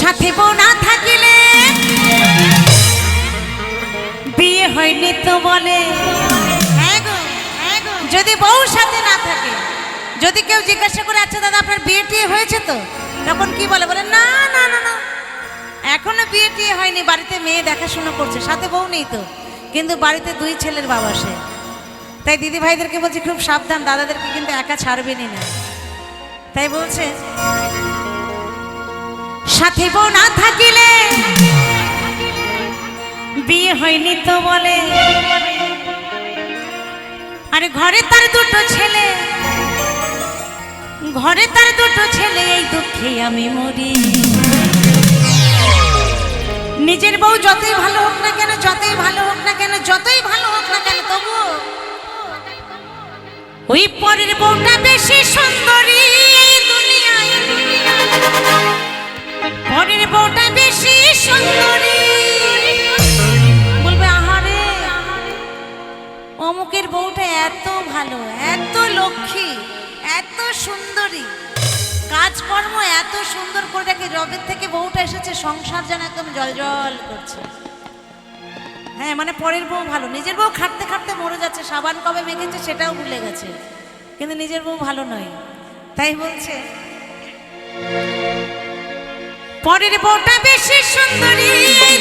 সাথে বউ না থাকিলে। বিয়ে হয়নি তো বলে? হ্যাঁ হ্যাঁ যদি বউ সাথে না থাকে যদি কেউ জিজ্ঞাসা করে আচ্ছা দাদা আপনার বিয়ে টিয়ে হয়েছে তো? তখন কি বলে? বলে না না না না। এখনও বিয়ে টিয়ে হয়নি। বাড়িতে মেয়ে দেখাশোনা করছে। সাথে বউ নেই তো। কিন্তু বাড়িতে দুই ছেলের বাবা সে তাই দিদি ভাইদেরকে বলছি খুব সাবধান। দাদাদেরকে কিন্তু একা ছাড়বেনই না। তাই বলছে সাথে বউ না থাকিলে? বিয়ে হয়নি তো বলে। আরে ঘরে তার দুটো ছেলে। ঘরে তার দুটো ছেলে, এই দুঃখে আমি মরি। নিজের বউ যতই ভালো হোক না কেন, যতই ভালো হোক না কেন, যতই ভালো হোক না কেন তবু ওই পরের বউটা বেশি সুন্দরী দুনিয়ায়। বউটা বেশি সুন্দরী। বলবে, আহারে, অমুকের বউটা এত ভালো, এত লক্ষ্মী, এত সুন্দরী। কাজকর্ম এত সুন্দর করে রাখে রবের থেকে বউটা এসেছে, সংসার যেন একদম জল জল করছে। হ্যাঁ মানে পরের বউ ভালো। নিজের বউ খাটতে খাটতে মরে যাচ্ছে, সাবান কবে মেখেছে সেটাও ভুলে গেছে। কিন্তু নিজের বউ ভালো নয়। তাই বলছে পরের বউটা বেশি সুন্দরী এই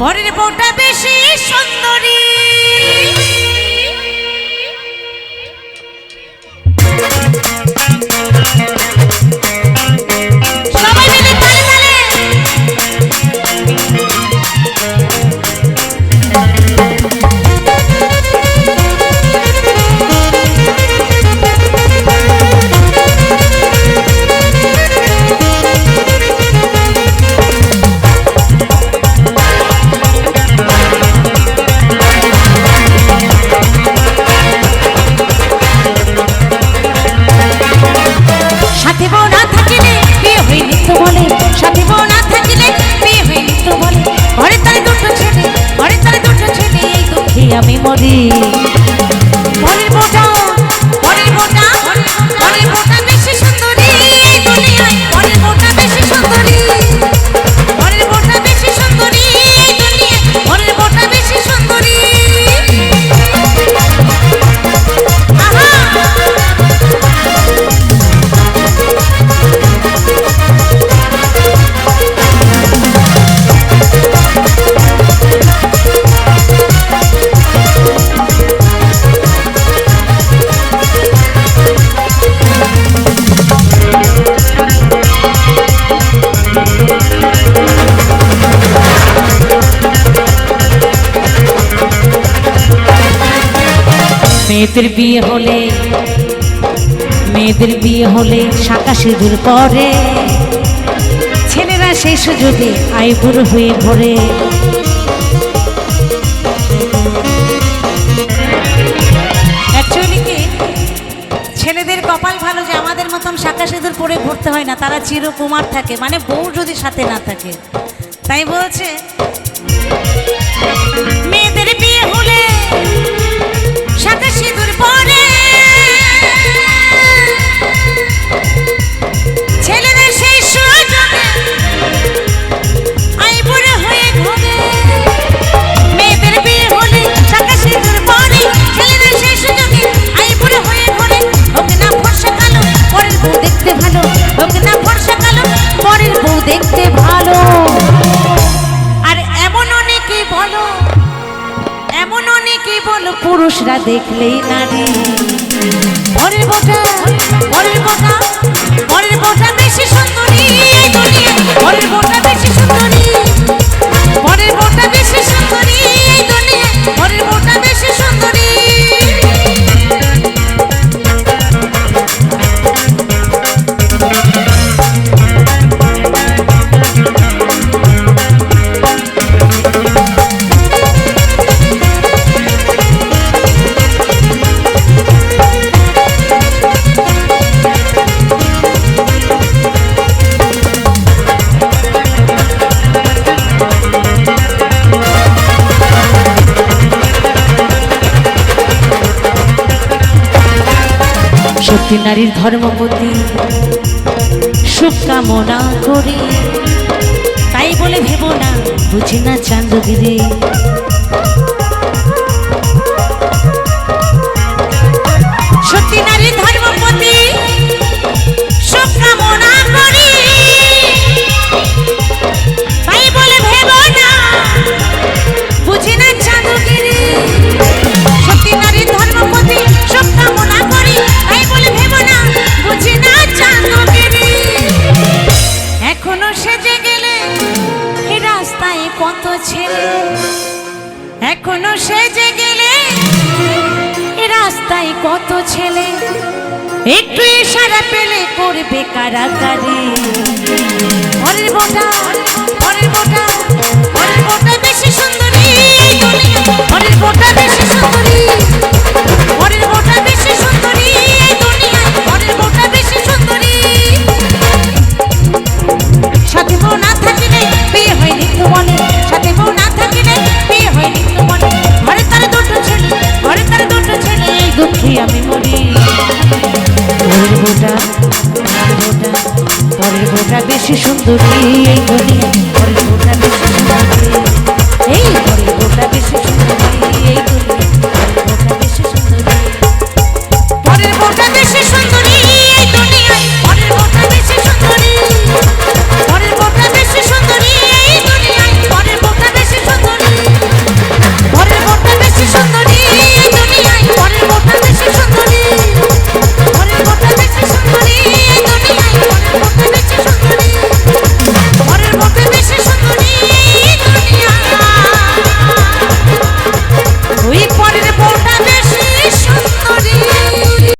পরের বউটা বেশি সুন্দরী মরি বউটা পরের বউটা পরের বেশি সুন্দরী এই দুনিয়ায়। মেয়েদের বিয়ে হলে, মেয়েদের বিয়ে হলে শাঁকা সিঁদুর পরে। ছেলেরা সেই সুযোগে আইবুর হয়ে ভরে ছেলেদের কপাল ভালো যে আমাদের মতন শাঁকা সিঁদুর পরে ঘুরতে হয় না, তারা চিরকুমার থাকে মানে বউ যদি সাথে না থাকে। তাই বলছে, মেয়েদের বিয়ে হলে অনেকে বলো পুরুষরা দেখলেই নারী। পরের বোঝা পরের বোঝা পরের বোঝা বেশি সুন্দরী পরের বোঝা বেশি সুন্দরী। সত্যি নারীর ধর্মপতি সুখ কামনা করি। তাই বলে ভেব না বুঝি না চান্দগিরি কত ছেলে? একটু ইশারা পেলে করবে কারাকারি অরে মোটা অরে মোটা অরে মোটা দুটি